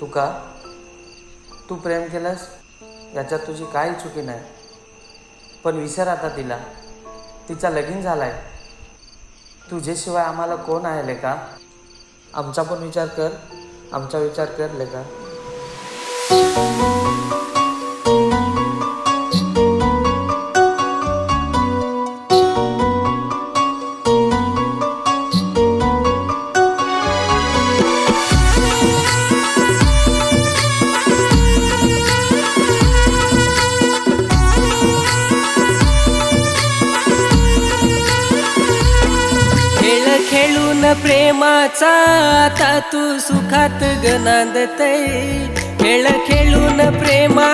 तुका तू प्रेम केलंस? याच्यात तुझी काही चुकी नाही. पण विसर आता तिला. तिचा लगीन झालाय. तुझ्याशिवाय आम्हाला कोण आहे लेका? आमचा पण विचार कर. आमचा विचार कर लेका. खेळून प्रेमाचा आता तू सुखात गनांदतय. खेळ खेळून प्रेमा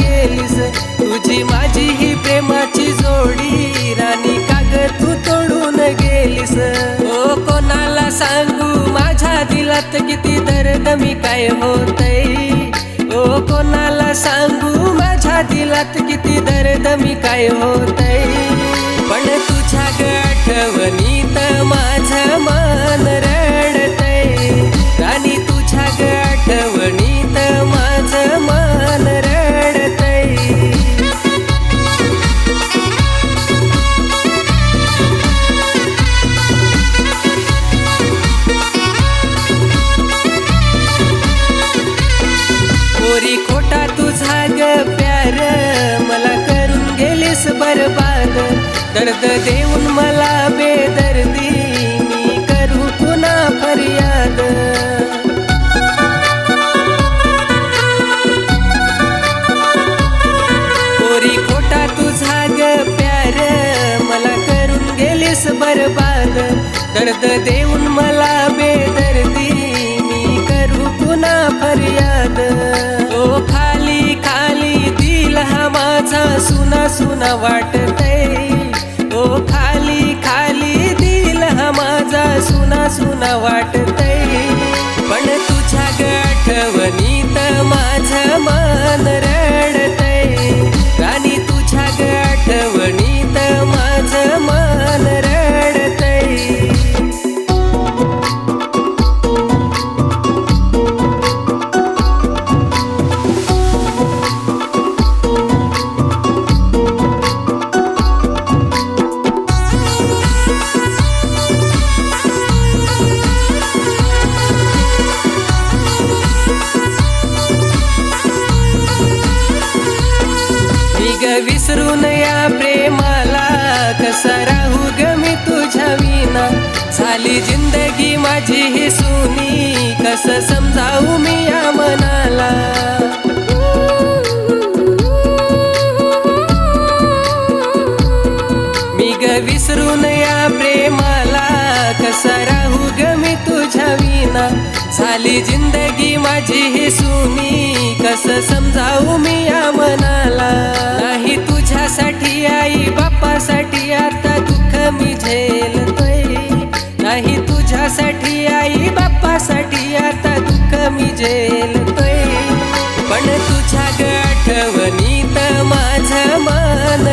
गेलीस. तुझी माझी ही प्रेमाची जोडी. राणी काग तू तोडून गेलीस? ओ कोणाला सांगू? माझ्या दिलात किती दर्द मी काय होतय ओ कोणाला सांगू? माझ्या दिलात किती दर्द मी काय होतय पण तुझ्या गठवणीत माझ मान रे ग प्यार मला करून गेलीस बरबाद. दर्द देऊन मला बेदर्दी मी करू पुन्हा फरियाद. पोरी खोटा तुझा ग प्यार मला करून गेलीस बरबाद. दर्द देऊन मला सुना सुना ग विसरून या प्रेमाला. कसा राहू ग मी तुझ्या विना झाली जिंदगी माझी ही सुनी. कस समजावू मी या मनाला? मी ग विसरून या प्रेमाला. कसा राहू ग मी तुझ्या विना झाली जिंदगी माझी ही सुनी. तुझ्यासाठी आई बापासाठी आता तू कमी झेलतोय. पण तुझ्या गठवणीत माझ मान